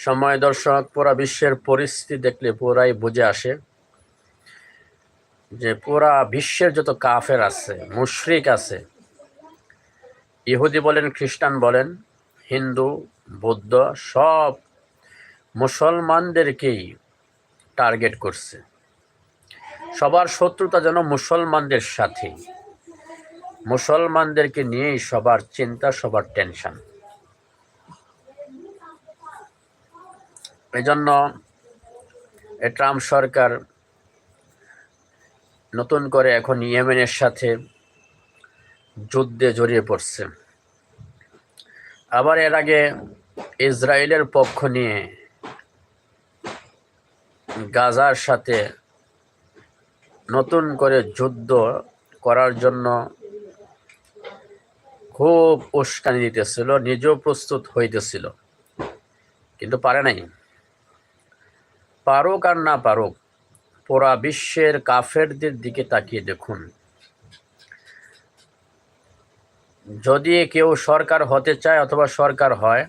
সময় দর্শক পুরা বিশ্বের পরিস্থিতি দেখলে পুরাই বুঝে আসে যে পুরা বিশ্বের যত কাফের আছে, মুশরিক আছে, ইহুদি বলেন, খ্রিস্টান বলেন, হিন্দু, বৌদ্ধ, সব মুসলমানদেরকেই টার্গেট করছে। সবার শত্রুতা যেন মুসলমানদের সাথে মুসলমানদেরকে নিয়েই সবার চিন্তা, সবার টেনশন। এজন্য ট্রাম্প সরকার নতুন করে এখন ইয়েমেনের সাথে যুদ্ধে জড়িয়ে পড়ছে। আবার এর আগে ইসরায়েলের পক্ষ নিয়ে গাজার সাথে নতুন করে যুদ্ধ করার জন্য খুব উস্কানি দিতেছিল, নিজেও প্রস্তুত হইতেছিল, কিন্তু পারে নাই। পারুক আর না পারুক, পুরা বিশ্বের কাফেরদের দিকে তাকিয়ে দেখুন। যদি কেউ সরকার হতে চায় অথবা সরকার হয়,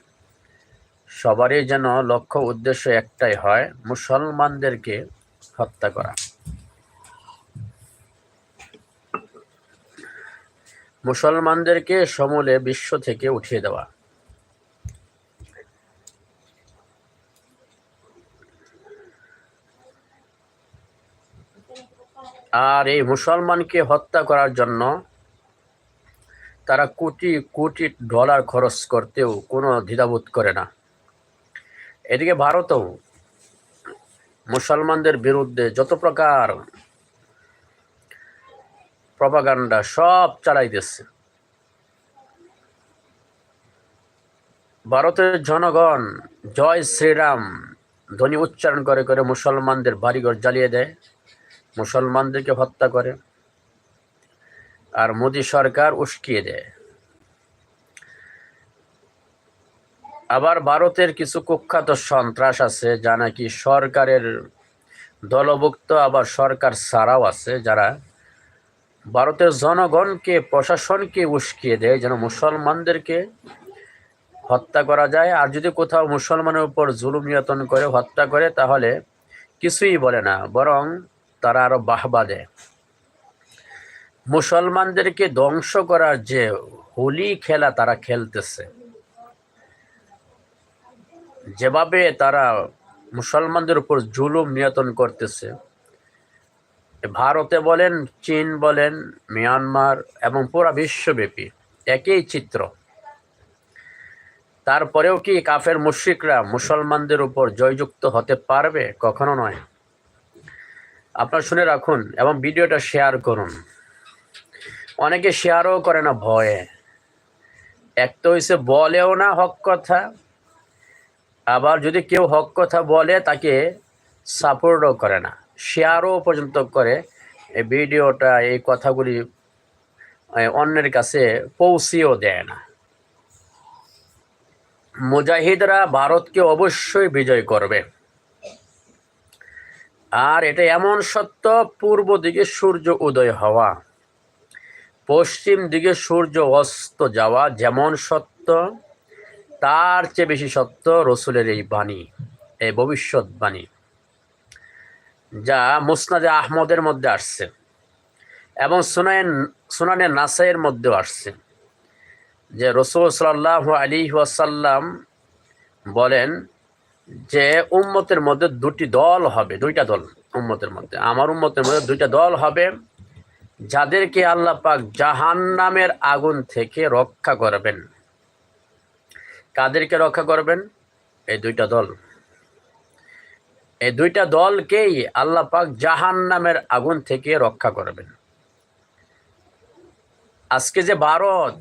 সবারই যেন লক্ষ্য উদ্দেশ্য একটাই হয়, মুসলমানদেরকে হত্যা করা। মুসলমানদেরকে সমূলে বিশ্ব থেকে উঠিয়ে দেওয়া। আর এই মুসলমানকে হত্যা করার জন্য তারা কোটি কোটি ডলার খরচ করতেও কোনো দ্বিধাবোধ করে না। এদিকে ভারতও মুসলমানদের বিরুদ্ধে যত প্রকার প্রপাগান্ডা সব চালাইতেছে ভারতের জনগণ জয় শ্রীরাম ধ্বনি উচ্চারণ করে করে মুসলমানদের বাড়িঘর জ্বালিয়ে দেয়। মুসলমানদেরকে হত্যা করে আর মোদী সরকার উস্কিয়ে দেয়। আবার ভারতের কিছু কুখ্যাত সন্ত্রাস আছে, যা নাকি সরকারের দলভুক্ত, আবার সরকার ছাড়াও আছে, যারা ভারতের জনগণকে, প্রশাসনকে উস্কিয়ে দেয়, যেন মুসলমানদেরকে হত্যা করা যায়। আর যদি কোথাও মুসলমানের উপর জুলুম নিয়ন্ত্রণ করে, হত্যা করে, তাহলে কিছুই বলে না। বরং তারা আরও বাহবা দেয়। মুসলমানদেরকে ধ্বংস করার যে হোলি খেলা তারা খেলতেছে। যেভাবে তারা মুসলমানদের উপর জুলুম নিয়ন্ত্রণ করতেছে। ভারতে বলেন, চীন বলেন, মিয়ানমার এবং পুরা বিশ্বব্যাপী একই চিত্র। তারপরেও কি কাফের মুশ্রিকরা মুসলমানদের উপর জয়যুক্ত হতে পারবে? কখনো নয়। আপনার শুনে রাখুন এবং ভিডিওটা শেয়ার করুন। অনেকে শেয়ারও করে না, ভয়ে। এক তো হয়েছে বলেও না হক কথা, আবার যদি কেউ হক কথা বলে তাকে সাপোর্টও করে না। শেয়ারও পর্যন্ত করে এই ভিডিওটা, এই কথাগুলি অন্যের কাছে পৌঁছেও দেয় না। মুজাহিদরা ভারতকে অবশ্যই বিজয় করবে। আর এটা এমন সত্য, পূর্ব দিকে সূর্য উদয় হওয়া, পশ্চিম দিকে সূর্য অস্ত যাওয়া যেমন সত্য, তার চেয়ে বেশি সত্য রসুলের এই বাণী এই ভবিষ্যৎবাণী যা মুসনাদে আহমদের মধ্যে আসছে এবং সুনায়ন সুনানে নাসাইয়ের মধ্যেও আসছে, যে রসুল সাল্লাহ আলী ওয়াসাল্লাম বলেন যে উম্মতের মধ্যে দুটি দল হবে, দুইটা দল উম্মতের মধ্যে। আমার উম্মতের মধ্যে দুইটা দল হবে, যাদেরকে আল্লাহ পাক জাহান নামের আগুন থেকে রক্ষা করবেন। কাদেরকে রক্ষা করবেন? এই দুইটা দল। এই দুইটা দলকেই আল্লাহ পাক জাহান নামের আগুন থেকে রক্ষা করবেন। আজকে যে ভারত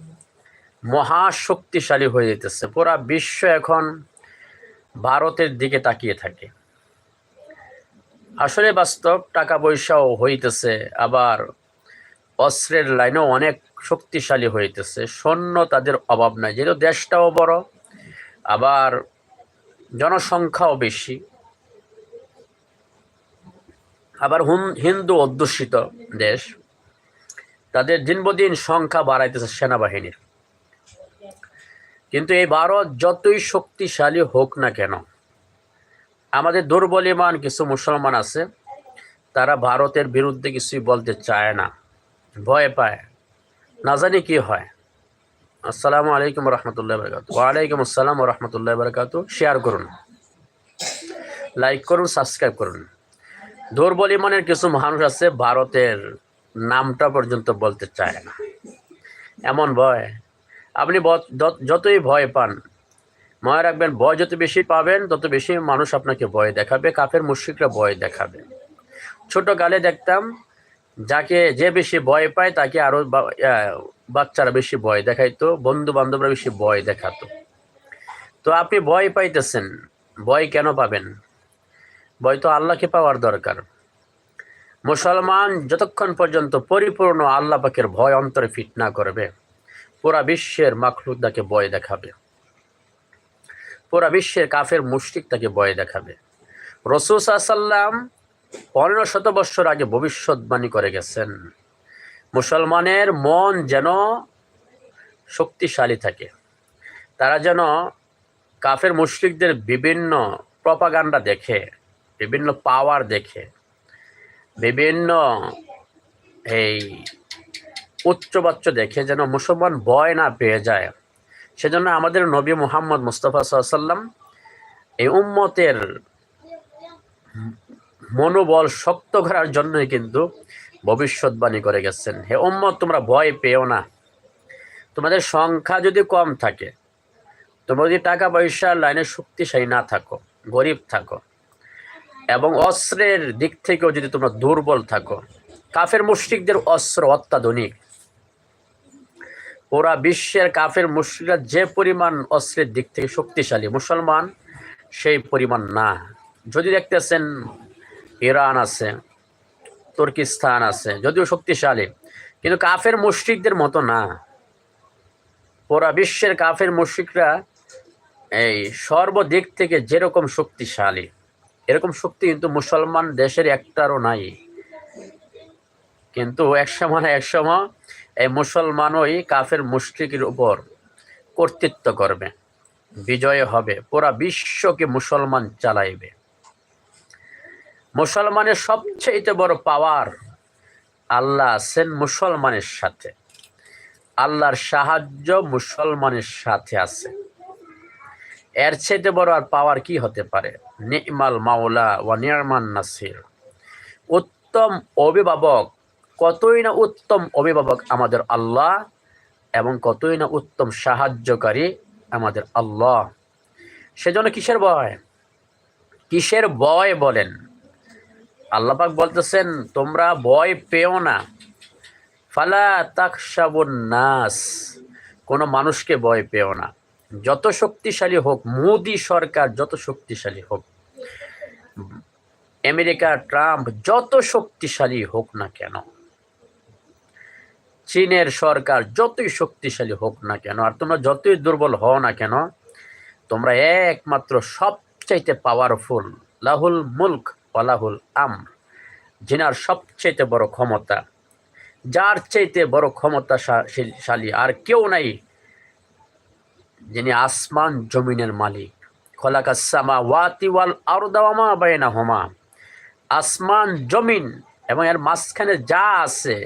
মহাশক্তিশালী হয়ে যেতেছে, পুরা বিশ্ব এখন ভারতের দিকে তাকিয়ে থাকে। আসলে বাস্তব টাকা পয়সাও হইতেছে, আবার অস্ত্রের লাইনেও অনেক শক্তিশালী হইতেছে। সৈন্য তাদের অভাব নাই, যেহেতু দেশটাও বড়, আবার জনসংখ্যাও বেশি। আবার হুম, হিন্দু অধ্যুষিত দেশ, তাদের দিন সংখ্যা বাড়াইতেছে সেনাবাহিনীর। কিন্তু এই ভারত যতই শক্তিশালী হোক না কেন, আমাদের দুর্বলীমান কিছু মুসলমান আছে, তারা ভারতের বিরুদ্ধে কিছুই বলতে চায় না, ভয় পায়। না জানি কি হয়। আসসালামু আলাইকুম রহমতুল্লাহ বরকাত ওয়ালাইকুম আসসালাম রহমতুল্লাহ বরকাত শেয়ার করুন। লাইক করুন সাবস্ক্রাইব করুন। দুর্বল ইমানের কিছু মানুষ আছে, ভারতের নামটা পর্যন্ত বলতে চায় না। এমন ভয়। আপনি যতই ভয় পান মনে রাখবেন ভয় যত বেশি পাবেন তত বেশি মানুষ আপনাকে ভয় দেখাবে কাফের মুশ্রিকরা ভয় দেখাবে। ছোট গালে দেখতাম যাকে যে বেশি ভয় পায় তাকে আরও বা- আহ, বাচ্চারা বেশি ভয় দেখাইতো বন্ধু বান্ধবরা বেশি ভয় দেখাতো। তো আপনি ভয় পাইতেছেন ভয় কেন পাবেন? ভয় তো আল্লাহকে পাওয়ার দরকার। মুসলমান যতক্ষণ পর্যন্ত পরিপূর্ণ আল্লাহ পাকের ভয় অন্তরে ফিট না করবে পুরা বিশ্বের মাখলুক তাকে বয় দেখাবে। পুরা বিশ্বের কাফের মুশরিক তাকে বয় দেখাবে। রসুল সাল্লাম পনেরো শত বৎসর আগে ভবিষ্যৎবাণী করে গেছেন, মুসলমানের মন যেন শক্তিশালী থাকে। তারা যেন কাফের মুশরিকদের বিভিন্ন প্রপাগান্ডা দেখে, বিভিন্ন পাওয়ার দেখে, বিভিন্ন এই উচ্চবাচ্য দেখে যেন মুসলমান ভয় না পেয়ে যায়। সেজন্য আমাদের নবী মুহাম্মদ মুস্তফা সাল্লাম এই উম্মতের মনোবল শক্ত করার জন্যই কিন্তু ভবিষ্যৎবাণী করে গেছেন। হে উম্মত, তোমরা ভয় পেও না। তোমাদের সংখ্যা যদি কম থাকে, তোমরা যদি টাকা পয়সার লাইনে শক্তিশালী না থাকো, গরিব থাকো, এবং অস্ত্রের দিক থেকেও যদি তোমরা দুর্বল থাকো, কাফের মুশরিকদের অস্ত্র অত্যাধুনিক। পুরা বিশ্বের কাফের মুশরিকরা যে পরিমাণ অস্ত্রের দিক থেকে শক্তিশালী, মুসলমান সেই পরিমাণ না। যদি দেখতেছেন, ইরান আছে, তুর্কিস্তান আছে, যদিও শক্তিশালী, কিন্তু কাফের মুশরিকদের মতো না। পুরা বিশ্বের কাফের মুশরিকরা এই সর্বদিক থেকে যেরকম শক্তিশালী, এরকম শক্তি কিন্তু মুসলমান দেশের একটারও নাই। কিন্তু এক একসময় না একসময় এই মুসলমানই কাফের মুশরিকের উপর কর্তৃত্ব করবে, বিজয় হবে, পুরা বিশ্বকে মুসলমান চালাইবে। মুসলমানের সবচেয়ে বড় পাওয়ার আল্লাহ আছেন মুসলমানের সাথে। আল্লাহর সাহায্য মুসলমানের সাথে আছে। এর চেয়ে বড় আর পাওয়ার কি হতে পারে? নিমাল মাওলা ওয়া নিয়ামান নাসির। উত্তম অভিভাবক কতই না উত্তম অভিভাবক আমাদের আল্লাহ এবং কতই না উত্তম সাহায্যকারী আমাদের আল্লাহ। সেজন্য কিসের ভয়? কিসের ভয় বলেন? আল্লাপাক বলতেছেন, তোমরা ভয় পেও না। ফালা তাকসাবুন নাস। কোনো মানুষকে ভয় পেও না। যত শক্তিশালী হোক, মোদি সরকার যত শক্তিশালী হোক, আমেরিকা, ট্রাম্প যত শক্তিশালী হোক না কেন চীনের সরকার যতই শক্তিশালী হোক না কেন, আর তোমরা যতই দুর্বল হও না কেন, তোমরা একমাত্র সবচাইতে পাওয়ারফুল লাহুল মুলক ওয়ালাহুল আম যিনার সবচাইতে বড় ক্ষমতা, যার চাইতে বড় ক্ষমতাশালী আর কেউ নাই, যিনি আসমান জমিনের মালিক। খোলাকাসমা ওয়াতি ওয়াল আরদাওয়ামা বাইনা হোমা আসমান জমিন এবং এর মাঝখানে যা আছে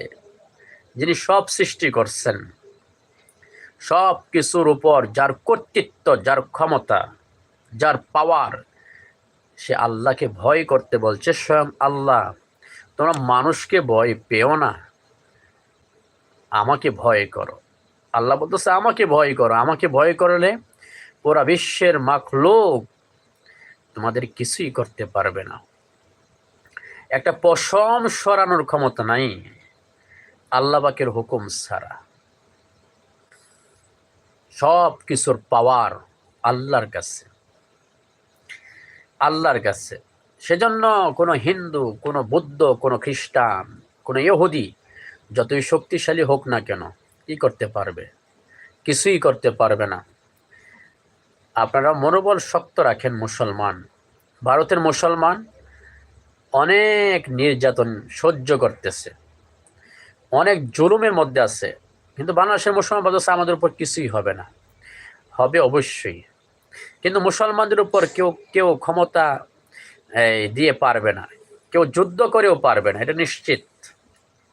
যিনি সব সৃষ্টি করছেন, সব কিছুর উপর যার কর্তৃত্ব, যার ক্ষমতা, যার পাওয়ার সে আল্লাহকে ভয় করতে বলছে, স্বয়ং আল্লাহ, তোমরা মানুষকে ভয় পেও না। আমাকে ভয় করো। আল্লাহ বলতেছে, আমাকে ভয় করো। আমাকে ভয় করলে পুরা বিশ্বের মাখলোক তোমাদের কিছুই করতে পারবে না। একটা পশম সরানোর ক্ষমতা নাই। আল্লাহ পাকের হুকুম ছাড়া। সব কিছুর পাওয়ার আল্লাহর কাছে। আল্লাহর কাছে। সেজন্য কোনো হিন্দু, কোনো বৌদ্ধ, কোনো খ্রিস্টান, কোনো ইহুদি যতই শক্তিশালী হোক না কেন, কি করতে পারবে? কিছুই করতে পারবে না। আপনারা মনোবল শক্ত রাখেন মুসলমান। ভারতের মুসলমান অনেক নির্যাতন সহ্য করতেছে। অনেক জুলুমের মধ্যে আছে। কিন্তু বাংলাদেশের মুসলমান বলতেছে আমাদের উপর কিছুই হবে না। হবে অবশ্যই। কিন্তু মুসলমানদের উপর কেউ কেউ ক্ষমতা দিয়ে পারবে না। কেউ যুদ্ধ করেও পারবে না, এটা নিশ্চিত।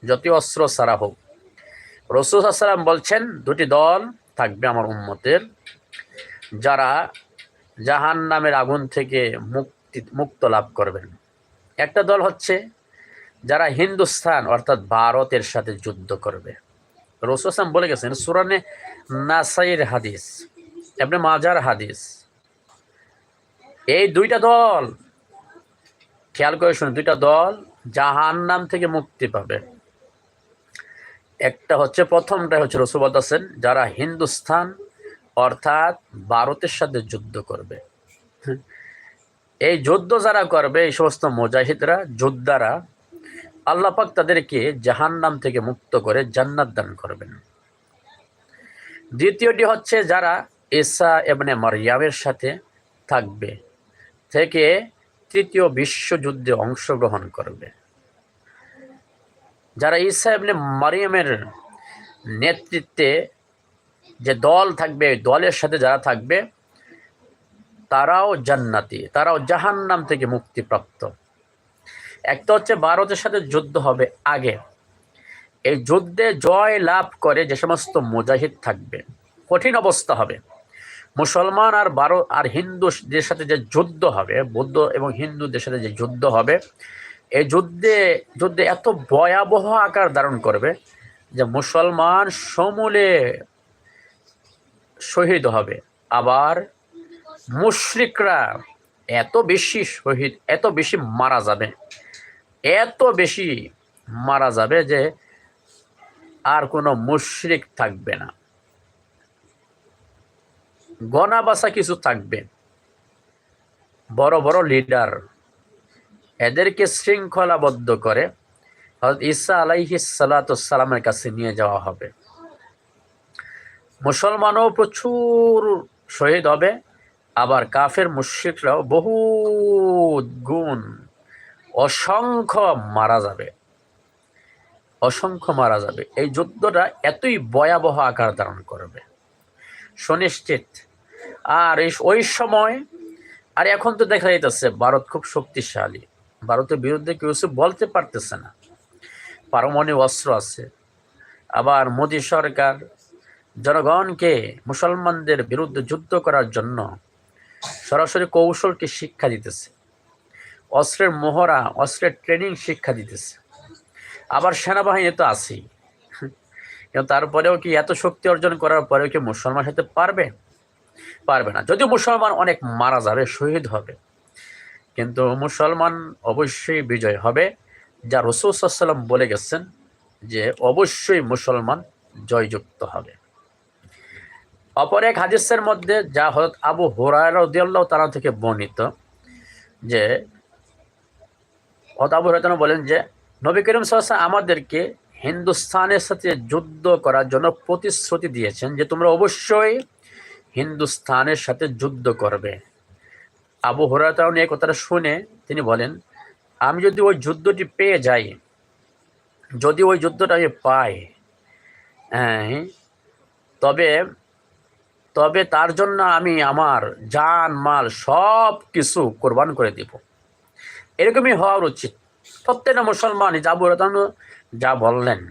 যতই অস্ত্র সারা হোক। রসুল সাল্লাম বলছেন, দুটি দল থাকবে আমার উম্মতের। যারা জাহান নামের আগুন থেকে মুক্তি, মুক্ত লাভ করবেন। একটা দল হচ্ছে যারা হিন্দুস্তান, অর্থাৎ ভারতের সাথে যুদ্ধ করবে। রসুল আসলাম বলে গেছেন সুরানে নাসাইর হাদিস এমনি মাজার হাদিস, এই দুইটা দল, খেয়াল করে শুনুন, দুইটা দল জাহান নাম থেকে মুক্তি পাবে। একটা হচ্ছে প্রথমটা হচ্ছে রসুল বলতেছেন যারা হিন্দুস্তান, অর্থাৎ ভারতের সাথে যুদ্ধ করবে। এই যুদ্ধ যারা করবে, এই সমস্ত মুজাহিদরা, যোদ্ধারা আল্লাপাক তাদেরকে জাহান নাম থেকে মুক্ত করে জান্নাত দান করবেন। দ্বিতীয়টি হচ্ছে যারা এসা এবনে মারিয়ামের সাথে থাকবে, থেকে তৃতীয় বিশ্বযুদ্ধে অংশগ্রহণ করবে। যারা ঈসা এবনে মারিয়ামের নেতৃত্বে যে দল থাকবে দলের সাথে যারা থাকবে, তারাও জান্নাতি, তারাও জাহান্নাম থেকে মুক্তিপ্রাপ্ত। একটা হচ্ছে ভারতের সাথে যুদ্ধ হবে আগে। এই যুদ্ধে জয় লাভ করে যে সমস্ত মুজাহিদ থাকবে, কঠিন অবস্থা হবে। মুসলমান আর ভারত আর হিন্দুদের সাথে যে যুদ্ধ হবে, বৌদ্ধ এবং হিন্দুদের সাথে যে যুদ্ধ হবে, এই যুদ্ধে যুদ্ধে এত ভয়াবহ আকার ধারণ করবে যে মুসলমান সমূলে শহীদ হবে। আবার মুশরিকরা এত বেশি শহীদ, এত বেশি মারা যাবে। এত বেশি মারা যাবে যে আর কোনো মুশরিক থাকবে না। গনা বাসা কিছু থাকবে। বড় বড় লিডার এদেরকে শৃঙ্খলাবদ্ধ করে হজরত ঈসা আলাইহি সালাতামের কাছে নিয়ে যাওয়া হবে। মুসলমানও প্রচুর শহীদ হবে, আবার কাফের মুশ্রিকরাও বহু গুণ অসংখ্য মারা যাবে। অসংখ্য মারা যাবে। এই যুদ্ধটা এতই ভয়াবহ আকার ধারণ করবে। সুনিশ্চিত। আর ওই সময়, আর এখন তো দেখা যাইতেছে ভারত খুব শক্তিশালী। ভারতের বিরুদ্ধে কেউ কিছু বলতে পারতেছে না। পারমাণবিক অস্ত্র আছে। আবার মোদী সরকার জনগণকে মুসলমানদের বিরুদ্ধে যুদ্ধ করার জন্য সরাসরি কৌশলকে শিক্ষা দিতেছে। অস্ত্রের মোহরা, অস্ত্রের ট্রেনিং শিক্ষা দিতেছে। আবার সেনাবাহিনী তো আছেই। কিন্তু তারপরেও কি এত শক্তি অর্জন করার পরেও কি মুসলমান হতে পারবে? পারবে না। যদিও মুসলমান অনেক মারা যাবে, শহীদ হবে। কিন্তু মুসলমান অবশ্যই বিজয় হবে। যা রসুল সাল্লাম বলে গেছেন যে, অবশ্যই মুসলমান জয়যুক্ত হবে। অপর এক হাদিসের মধ্যে যা হত আবু হোরায়রাউদ্দাহ তারা থেকে বর্ণিত যে হত আবু হরাতন বলেন যে, নবী করিম সাহসা আমাদেরকে হিন্দুস্তানের সাথে যুদ্ধ করার জন্য প্রতিশ্রুতি দিয়েছেন যে তোমরা অবশ্যই হিন্দুস্তানের সাথে যুদ্ধ করবে। আবু হরাতাউন এই কথাটা শুনে তিনি বলেন, আমি যদি ওই যুদ্ধটি পেয়ে যাই, যদি ওই যুদ্ধটা আমি পাই হ্যাঁ তবে তবে তার জন্য আমি আমার জান, মাল সব কিছু কোরবান করে দিব। এরকমই হওয়ার উচিত। প্রত্যেকটা মুসলমান আবু হরাতাউন যা বললেন।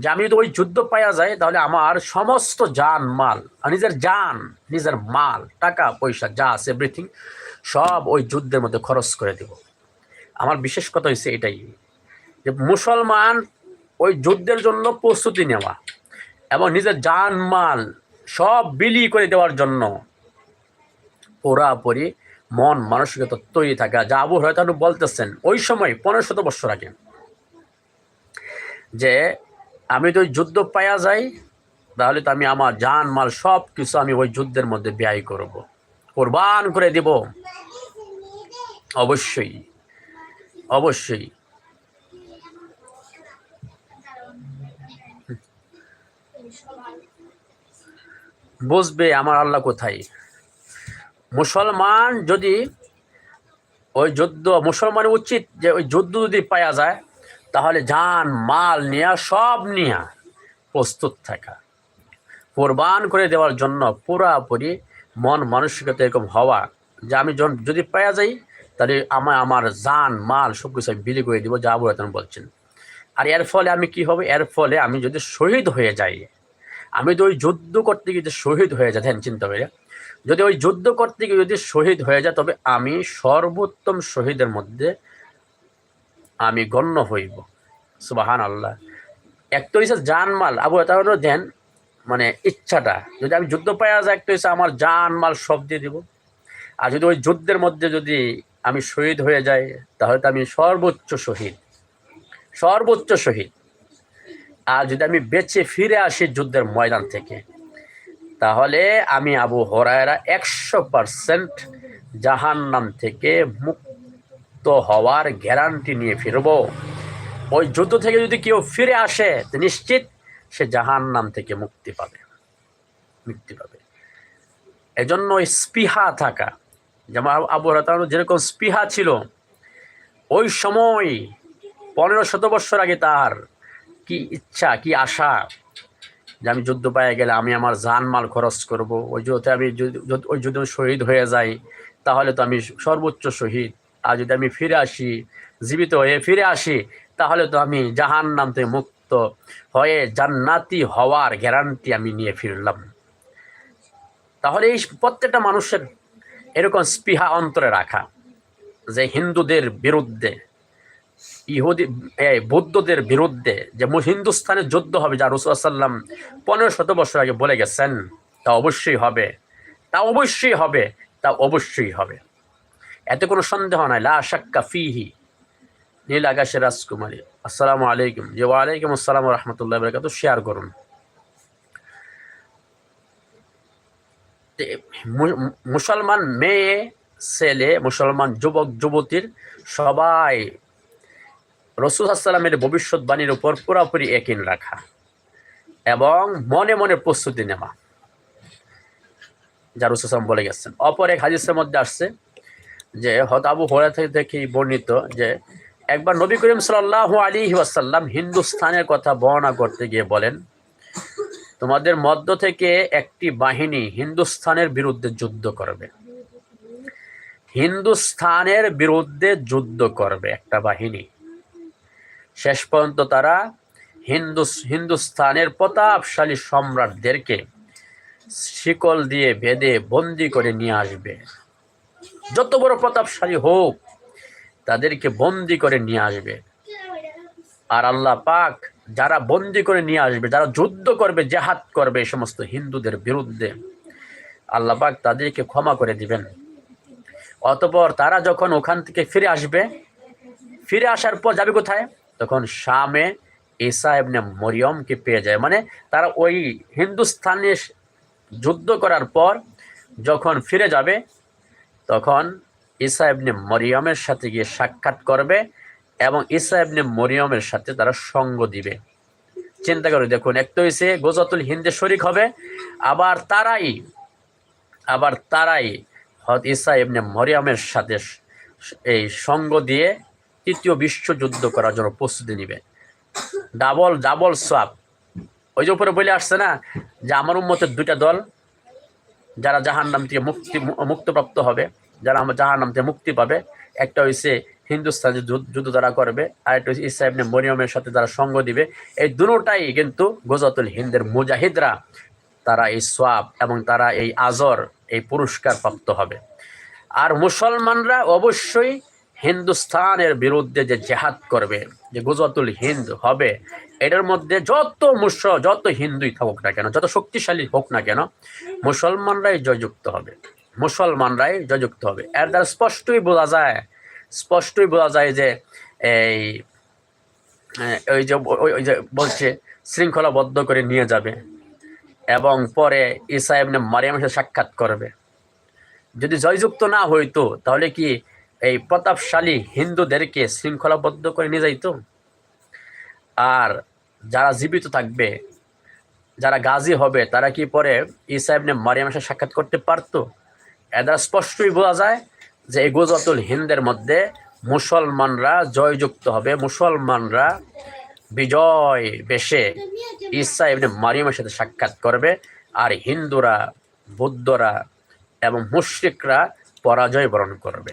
যে আমি যদি ওই যুদ্ধ পাওয়া যায় তাহলে আমার সমস্ত জান, মাল নিজের জান, নিজের মাল, টাকা, পয়সা, যা আছে এভরিথিং সব ওই যুদ্ধের মধ্যে খরচ করে দেব। আমার বিশেষ কথা হচ্ছে এটাই, যে মুসলমান ওই যুদ্ধের জন্য প্রস্তুতি নেওয়া এবং নিজের জান, মাল সব বিলি করে দেওয়ার জন্য পুরাপুরি মন মানসিকতা তৈরি থাকা। যা আবু হয়তো বলতেছেন, ওই সময় পনেরো শত বছর আগে যে, আমি তো যুদ্ধ পাওয়া যাই, তাহলে তো আমি আমার জান, মাল সব কিছু আমি ওই যুদ্ধের মধ্যে ব্যয় করব। কোরবান করে দিব। অবশ্যই অবশ্যই। বুঝবে আমার আল্লাহ কোথায়? মুসলমান যদি ওই যুদ্ধ, মুসলমানের উচিত যে ওই যুদ্ধ যদি পাওয়া যায়, তাহলে যান মাল নেওয়া সব নেওয়া প্রস্তুত থাকা। কোরবান করে দেওয়ার জন্য পুরাপুরি মন মানসিকতা এরকম হওয়া। যে আমি যদি পাওয়া যাই, তাহলে আমার আমার জান, মাল সব কিছু আমি বিলি করে দিব, যা রাতান বলছেন। আর এর ফলে আমি কি হবে? এর ফলে আমি যদি শহীদ হয়ে যাই, আমি তো ওই যুদ্ধ করতে গিয়ে শহীদ হয়ে যায় ধ্যান চিন্তা করে যদি ওই যুদ্ধ করতে গিয়ে যদি শহীদ হয়ে যায়, তবে আমি সর্বোত্তম শহীদের মধ্যে আমি গণ্য হইব। সুবাহান আল্লাহ এক তো হচ্ছে জানমাল। আবু তাহলে দেন মানে ইচ্ছাটা, যদি আমি যুদ্ধ পাওয়া যায় একটা হচ্ছে আমার জানমাল সব দিয়ে দিব। আর যদি ওই যুদ্ধের মধ্যে যদি আমি শহীদ হয়ে যাই, তাহলে তো আমি সর্বোচ্চ শহীদ। সর্বোচ্চ শহীদ। আর যদি আমি বেঁচে ফিরে আসি যুদ্ধের ময়দান থেকে তাহলে আমি আবু হরায়রা একশো পারসেন্ট জাহান্নাম থেকে মুক্ত হওয়ার গ্যারান্টি নিয়ে ফিরব। ওই যুদ্ধ থেকে যদি কেউ ফিরে আসে নিশ্চিত সে জাহান্নাম থেকে মুক্তি পাবে। মুক্তি পাবে। এজন্য স্পৃহা থাকা, যেমন আবু হরাতান যেরকম স্পৃহা ছিল, ওই সময় পনেরো শত বৎসর আগে তার কি ইচ্ছা, কি আশা যে আমি যুদ্ধ পায়ে গেলে আমি আমার জানমাল খরচ করব। ওই যুদ্ধে আমি ওই যুদ্ধে শহীদ হয়ে যাই, তাহলে তো আমি সর্বোচ্চ শহীদ। আর যদি আমি ফিরে আসি, জীবিত হয়ে ফিরে আসি, তাহলে তো আমি জাহান নাম থেকে মুক্ত হয়ে জান্নাতি হওয়ার গ্যারান্টি আমি নিয়ে ফিরলাম। তাহলে এই প্রত্যেকটা মানুষের এরকম স্পৃহা অন্তরে রাখা যে হিন্দুদের বিরুদ্ধে ইহুদি বৌদ্ধদের বিরুদ্ধে যে হিন্দুস্তানে যুদ্ধ হবে, যা রসুল্লাম পনেরো শত বছর আগে বলে গেছেন, তা অবশ্যই হবে। তা অবশ্যই হবে, তা অবশ্যই হবে। এতে কোনো সন্দেহ নাই। লা শাক্কা ফিহি, নীল আকাশে রাজকুমারী। আসসালামু আলাইকুম। যে ওয়ালাইকুম আসসালাম রহমতুল্লাহ বরকাত শেয়ার করুন। মুসলমান মেয়ে, ছেলে, মুসলমান যুবক, যুবতীর সবাই রসুল আসসালামের ভবিষ্যৎবাণীর উপর পুরোপুরি একিন রাখা এবং মনে মনে প্রস্তুতি নেওয়া। যা রসুলাম বলে গেছেন। অপর এক হাদিসের মধ্যে আসছে যে হতাবু হরে থেকে দেখি বর্ণিত যে, একবার নবী করিম সাল্লাহ আলী ওয়াসাল্লাম হিন্দুস্তানের কথা বর্ণনা করতে গিয়ে বলেন, তোমাদের মধ্য থেকে একটি বাহিনী হিন্দুস্তানের বিরুদ্ধে যুদ্ধ করবে। হিন্দুস্তানের বিরুদ্ধে যুদ্ধ করবে একটা বাহিনী। শেষ পর্যন্ত তারা হিন্দু হিন্দুস্তানের প্রতাপশালী সম্রাটদেরকে শিকল দিয়ে বেঁধে বন্দি করে নিয়ে আসবে। যত বড় প্রতাপশালী হোক, তাদেরকে বন্দি করে নিয়ে আসবে। আর আল্লাহ পাক যারা বন্দি করে নিয়ে আসবে, যারা যুদ্ধ করবে, জেহাদ করবে এই সমস্ত হিন্দুদের বিরুদ্ধে, আল্লাহ পাক তাদেরকে ক্ষমা করে দিবেন। অতপর তারা যখন ওখান থেকে ফিরে আসবে, ফিরে আসার পর যাবে কোথায়? তখন শামে ঈসা এমনি মরিয়মকে পেয়ে যায়। মানে তারা ওই হিন্দুস্তানে যুদ্ধ করার পর যখন ফিরে যাবে, তখন ঈসা ইবনে মরিয়মের সাথে গিয়ে সাক্ষাৎ করবে এবং ঈসা ইবনে মরিয়মের সাথে তারা সঙ্গ দিবে। চিন্তা করে দেখুন এক তো হয়েছে গোজাতুল হিন্দে শরিক হবে, আবার তারাই আবার তারাই হত ঈসা ইবনে মরিয়মের সাথে এই সঙ্গ দিয়ে তৃতীয় বিশ্বযুদ্ধ করার জন্য প্রস্তুতি নিবে। ডাবল ডাবল সোয়াপ ওই যে উপরে বলে আসছে না, যে আমার উন্মতের দুইটা দল, যারা জাহান নাম থেকে মুক্তি মুক্তপ্রাপ্ত হবে, যারা আমার জাহান নাম থেকে মুক্তি পাবে, একটা হয়েছে হিন্দুস্তানে যুদ্ধ যারা করবে, আর একটা হচ্ছে ইসা মরিয়মের সাথে যারা সঙ্গ দিবে। এই দুটাই কিন্তু গোজাতুল হিন্দের মুজাহিদরা, তারা এই সোয়াব এবং তারা এই আজর, এই পুরস্কার প্রাপ্ত হবে। আর মুসলমানরা অবশ্যই হিন্দুস্তানের বিরুদ্ধে যে জেহাদ করবে, যে গুজরাতুল হিন্দ হবে, এটার মধ্যে যত মুস যত হিন্দুই থাকুক না কেন, যত শক্তিশালী হোক না কেন, মুসলমানরাই জয়যুক্ত হবে। মুসলমানরাই জয়যুক্ত হবে। এর দ্বারা স্পষ্টই বোঝা যায়, স্পষ্টই বোঝা যায় যে এই ওই যে ওই যে বলছে, শৃঙ্খলাবদ্ধ করে নিয়ে যাবে এবং পরে ইসা এমনি মারিয়ামের সাথে সাক্ষাৎ করবে। যদি জয়যুক্ত না হইতো, তাহলে কি এই প্রতাপশালী হিন্দুদেরকে শৃঙ্খলাবদ্ধ করে নিয়ে যাইতো। আর যারা জীবিত থাকবে, যারা গাজী হবে, তারা কি পরে ইসাহেবনে মারিয়ামের সাথে সাক্ষাৎ করতে পারতো? এরা স্পষ্টই বোঝা যায় যে এই গোজাতুল হিন্দের মধ্যে মুসলমানরা জয়যুক্ত হবে। মুসলমানরা বিজয় বেশে ঈসা এমনি মারিয়ামের সাথে সাক্ষাৎ করবে আর হিন্দুরা, বৌদ্ধরা এবং মুশ্রিকরা পরাজয় বরণ করবে।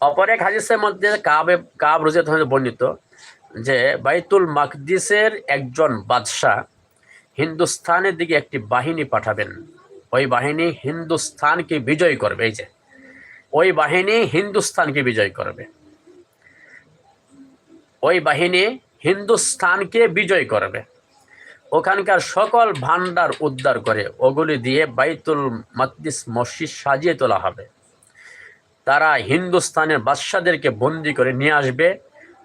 অপর এক হাদিসের মধ্যে কাবে কাব হয়ে বর্ণিত যে, বাইতুল মাকদিসের একজন বাদশাহ হিন্দুস্তানের দিকে একটি বাহিনী পাঠাবেন। ওই বাহিনী হিন্দুস্তানকে বিজয় করবে। এই যে, ওই বাহিনী হিন্দুস্থানকে বিজয় করবে। ওই বাহিনী হিন্দুস্তানকে বিজয় করবে। ওখানকার সকল ভান্ডার উদ্ধার করে ওগুলি দিয়ে বাইতুল মাকদিস মসজিদ সাজিয়ে তোলা হবে। তারা হিন্দুস্তানের বাদশাদেরকে বন্দি করে নিয়ে আসবে।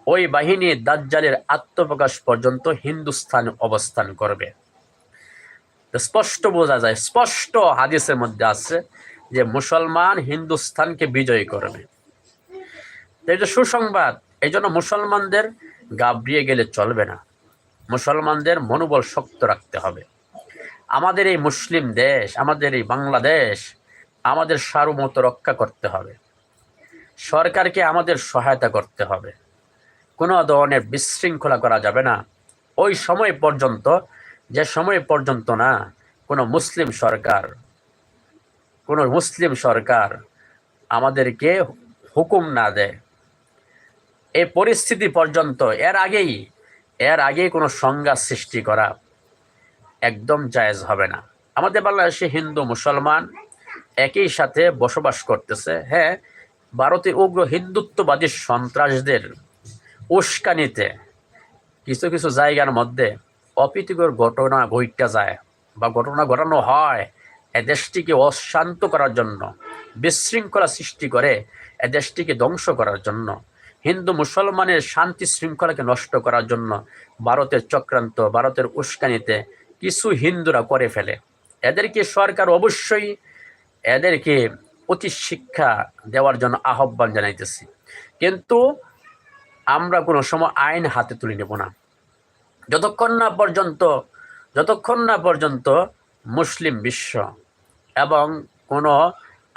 ওই বাহিনী দাজ্জালের আত্মপ্রকাশ পর্যন্ত হিন্দুস্তানে অবস্থান করবে। স্পষ্ট বোঝা যায়, স্পষ্ট হাদিসের মধ্যে আছে যে মুসলমান হিন্দুস্তানকে বিজয় করবে। এটা সুসংবাদ, এই জন্য মুসলমানদের গাবড়িয়ে গেলে চলবে না। মুসলমানদের মনোবল শক্ত রাখতে হবে। আমাদের এই মুসলিম দেশ, আমাদের এই বাংলাদেশ, আমাদের সার্বমত রক্ষা করতে হবে। সরকারকে আমাদের সহায়তা করতে হবে। কোনো ধরনের বিশৃঙ্খলা করা যাবে না। ওই সময় পর্যন্ত, যে সময় পর্যন্ত না, কোনো মুসলিম সরকার, কোনো মুসলিম সরকার আমাদেরকে হুকুম না দেয়। এই পরিস্থিতি পর্যন্ত, এর আগেই এর আগেই কোনো সংজ্ঞা সৃষ্টি করা একদম জায়েজ হবে না। আমাদের বাংলাদেশে হিন্দু, মুসলমান একই সাথে বসবাস করতেছে। হ্যাঁ ভারতের উগ্র হিন্দুত্ববাদী সন্ত্রাসদের উস্কানিতে কিছু কিছু জায়গার মধ্যে অপ্রীতিকর ঘটনা ঘটতে যায় বা ঘটনা ঘটানো হয়। এ দেশটিকে অশান্ত করার জন্য, বিশৃঙ্খলা সৃষ্টি করে এ দেশটিকে ধ্বংস করার জন্য, হিন্দু মুসলমানের শান্তি শৃঙ্খলাকে নষ্ট করার জন্য ভারতের চক্রান্ত, ভারতের উস্কানিতে কিছু হিন্দুরা করে ফেলে। এদেরকে সরকার অবশ্যই, এদেরকে অতি শিক্ষা দেওয়ার জন্য আহ্বান জানাইতেছি। কিন্তু আমরা কোনো সময় আইন হাতে তুলে নেব না। যতক্ষণ না পর্যন্ত, যতক্ষণ না পর্যন্ত মুসলিম বিশ্ব এবং কোনো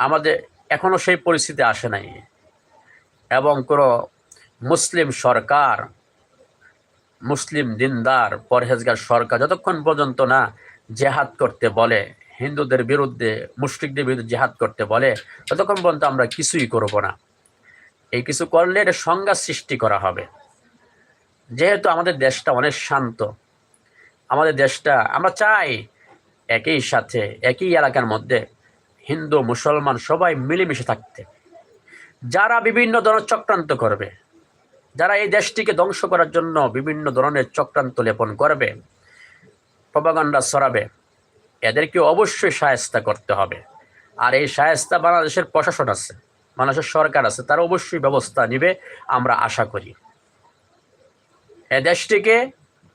আমাদের এখনও সেই পরিস্থিতি আসে নাই এবং কোনো মুসলিম সরকার, মুসলিম দিনদার, পরহেজগার সরকার যতক্ষণ পর্যন্ত না জেহাদ করতে বলে হিন্দুদের বিরুদ্ধে মুসলিকদের বিরুদ্ধে জেহাদ করতে বলে, ততক্ষণ পর্যন্ত আমরা কিছুই করব না। এই কিছু করলে এটা সংজ্ঞা সৃষ্টি করা হবে। যেহেতু আমাদের দেশটা অনেক শান্ত, আমাদের দেশটা, আমরা চাই একই সাথে, একই এলাকার মধ্যে হিন্দু, মুসলমান সবাই মিলেমিশে থাকতে। যারা বিভিন্ন ধরনের চক্রান্ত করবে, যারা এই দেশটিকে ধ্বংস করার জন্য বিভিন্ন ধরনের চক্রান্ত লেপন করবে প্রবাগান্ডা ছড়াবে এদেরকে অবশ্যই সায়স্তা করতে হবে। আর এই সায়স্তা বাংলাদেশের প্রশাসন আছে, বাংলাদেশের সরকার আছে, তারা অবশ্যই ব্যবস্থা নিবে আমরা আশা করি। এ দেশটিকে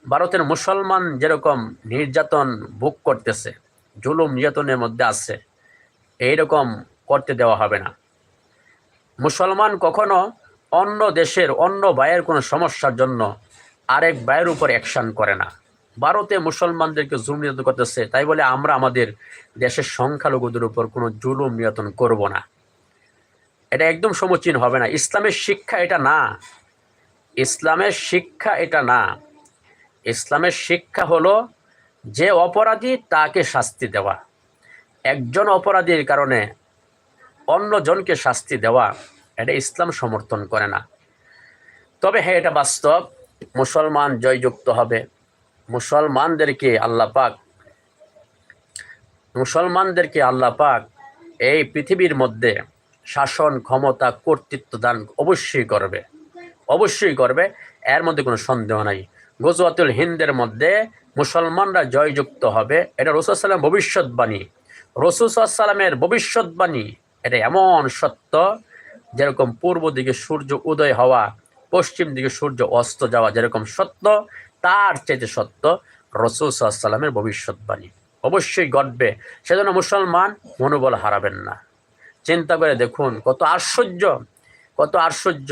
ভারতের মুসলমান যেরকম নির্যাতন ভোগ করতেছে, জুলুম নির্যাতনের মধ্যে আছে, এইরকম করতে দেওয়া হবে না। মুসলমান কখনো অন্য দেশের অন্য ভাইয়ের কোনো সমস্যার জন্য আরেক ভাইয়ের উপর অ্যাকশন করে না। ভারতে মুসলমানদেরকে জুলুম নির্যাতন করতেছে, তাই বলে আমরা আমাদের দেশের সংখ্যালঘুদের উপর কোনো জুলুম নির্যাতন করব না। এটা একদম সমীচীন হবে না। ইসলামের শিক্ষা এটা না। ইসলামের শিক্ষা এটা না। ইসলামের শিক্ষা হলো যে অপরাধী তাকে শাস্তি দেওয়া। একজন অপরাধীর কারণে অন্যজনকে শাস্তি দেওয়া, এটা ইসলাম সমর্থন করে না। তবে হ্যাঁ এটা বাস্তব। মুসলমান জয়যুক্ত হবে। মুসলমানদেরকে আল্লাহ পাক, মুসলমানদেরকে আল্লাহ পাক এই পৃথিবীর মধ্যে শাসন ক্ষমতা, কর্তৃত্ব দান অবশ্যই করবে অবশ্যই করবে, এর মধ্যে কোনো সন্দেহ নাই। গজওয়াতুল হিন্দের মধ্যে মুসলমানরা জয়যুক্ত হবে, এটা রসুল সাল্লাম ভবিষ্যৎবাণী। রসুল সাল্লামের ভবিষ্যৎবাণী, এটা এমন সত্য, যেরকম পূর্ব দিকে সূর্য উদয় হওয়া, পশ্চিম দিকে সূর্য অস্ত যাওয়া যেরকম সত্য তার চাইতে সত্য রসুল সাল্লামের ভবিষ্যৎবাণী। অবশ্যই ঘটবে। সেজন্য মুসলমান মনোবল হারাবেন না। চিন্তা করে দেখুন কত আশ্চর্য কত আশ্চর্য।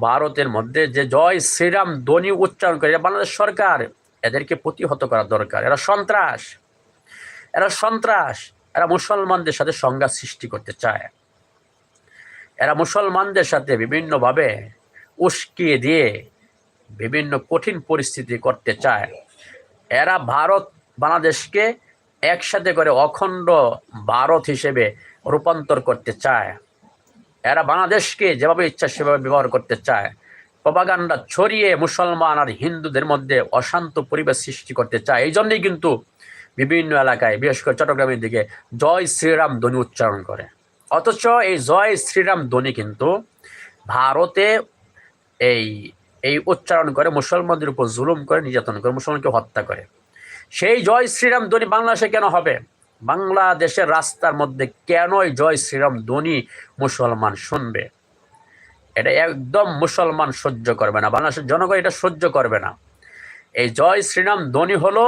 ভারতের মধ্যে যে জয় শ্রীরাম ধ্বনি উচ্চারণ করে বাংলাদেশ সরকার, এদেরকে প্রতিহত করা দরকার। এরা সন্ত্রাস এরা সন্ত্রাস, এরা মুসলমানদের সাথে সংঘাত সৃষ্টি করতে চায়। এরা মুসলমানদের সাথে বিভিন্নভাবে উস্কিয়ে দিয়ে বিভিন্ন কঠিন পরিস্থিতি করতে চায়। এরা ভারত, বাংলাদেশকে একসাথে করে অখণ্ড ভারত হিসেবে রূপান্তর করতে চায়। এরা বাংলাদেশকে যেভাবে ইচ্ছা সেভাবে ব্যবহার করতে চায়। প্রপাগান্ডা ছড়িয়ে মুসলমান আর হিন্দুদের মধ্যে অশান্ত পরিবেশ সৃষ্টি করতে চায়। এই জন্যই কিন্তু বিভিন্ন এলাকায়, বিশেষ করে চট্টগ্রামের দিকে জয় শ্রীরাম ধ্বনি উচ্চারণ করে। অথচ এই জয় শ্রীরাম ধ্বনি কিন্তু ভারতে এই এই উচ্চারণ করে মুসলমানদের উপর জুলুম করে, নির্যাতন করে, মুসলমানকে হত্যা করে। সেই জয় শ্রীরাম ধ্বনি বাংলাদেশে কেন হবে? বাংলাদেশের রাস্তার মধ্যে কেনই জয় শ্রীরাম ধ্বনি মুসলমান শুনবে? এটা একদম মুসলমান সহ্য করবে না। বাংলাদেশের জনগণ এটা সহ্য করবে না। এই জয় শ্রীরাম ধ্বনি হলো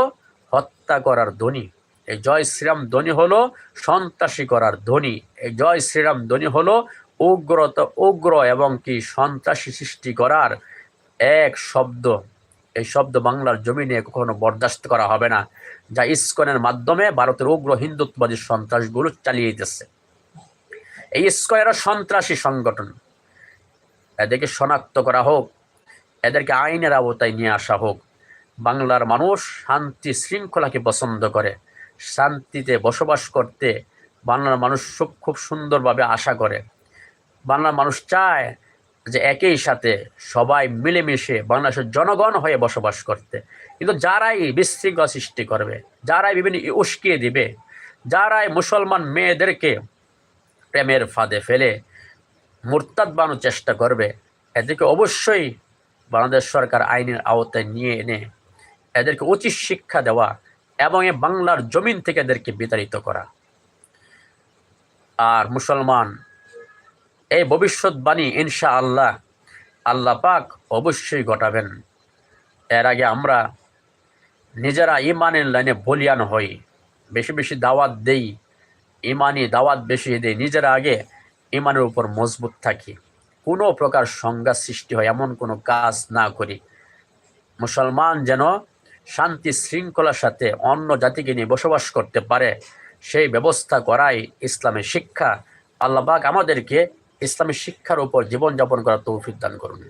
হত্যা করার ধ্বনি। এই জয় শ্রীরাম ধ্বনি হলো সন্ত্রাসী করার ধ্বনি। এই জয় শ্রীরাম ধ্বনি হলো উগ্রত, উগ্র এবং কি সন্ত্রাসী সৃষ্টি করার এক শব্দ। এই শব্দ বাংলার জমিনে কখনো বরদাস্ত করা হবে না, যা ইস্কনের মাধ্যমে ভারতের উগ্র হিন্দুত্ববাদী সন্ত্রাসগুলো চালিয়ে দিতেছে। এই ইস্কন এরা সন্ত্রাসী সংগঠন। এদেরকে শনাক্ত করা হোক, এদেরকে আইনের আওতায় নিয়ে আসা হোক। বাংলার মানুষ শান্তি শৃঙ্খলাকে পছন্দ করে, শান্তিতে বসবাস করতে বাংলার মানুষ খুব সুন্দরভাবে আশা করে। বাংলার মানুষ চায় যে একই সাথে সবাই মিলেমিশে বাংলাদেশের জনগণ হয়ে বসবাস করতে। কিন্তু যারাই বিশৃঙ্খলা সৃষ্টি করবে, যারাই বিভিন্ন উস্কিয়ে দিবে, যারাই মুসলমান মেয়েদেরকে প্রেমের ফাঁদে ফেলে মুরতাদ বানানোর চেষ্টা করবে, এদেরকে অবশ্যই বাংলাদেশ সরকার আইনের আওতায় নিয়ে এনে এদেরকে উচিত শিক্ষা দেওয়া এবং এ বাংলার জমিন থেকে এদেরকে বিতাড়িত করা। আর মুসলমান এই ভবিষ্যৎবাণী ইনশা আল্লাহ আল্লাহ পাক অবশ্যই ঘটাবেন। এর আগে আমরা নিজেরা ইমানের লাইনে বলিয়ান হই, বেশি বেশি দাওয়াত দেই, ইমানি দাওয়াত বেশি দেই, নিজেরা আগে ইমানের উপর মজবুত থাকি। কোনো প্রকার সংজ্ঞা সৃষ্টি হয়, এমন কোনো কাজ না করি। মুসলমান যেন শান্তি শৃঙ্খলার সাথে অন্য জাতিকে নিয়ে বসবাস করতে পারে, সেই ব্যবস্থা করাই ইসলামের শিক্ষা। আল্লাহবাক আমাদেরকে ইসলামী শিক্ষার উপর জীবনযাপন করার তৌফিক দান করুন।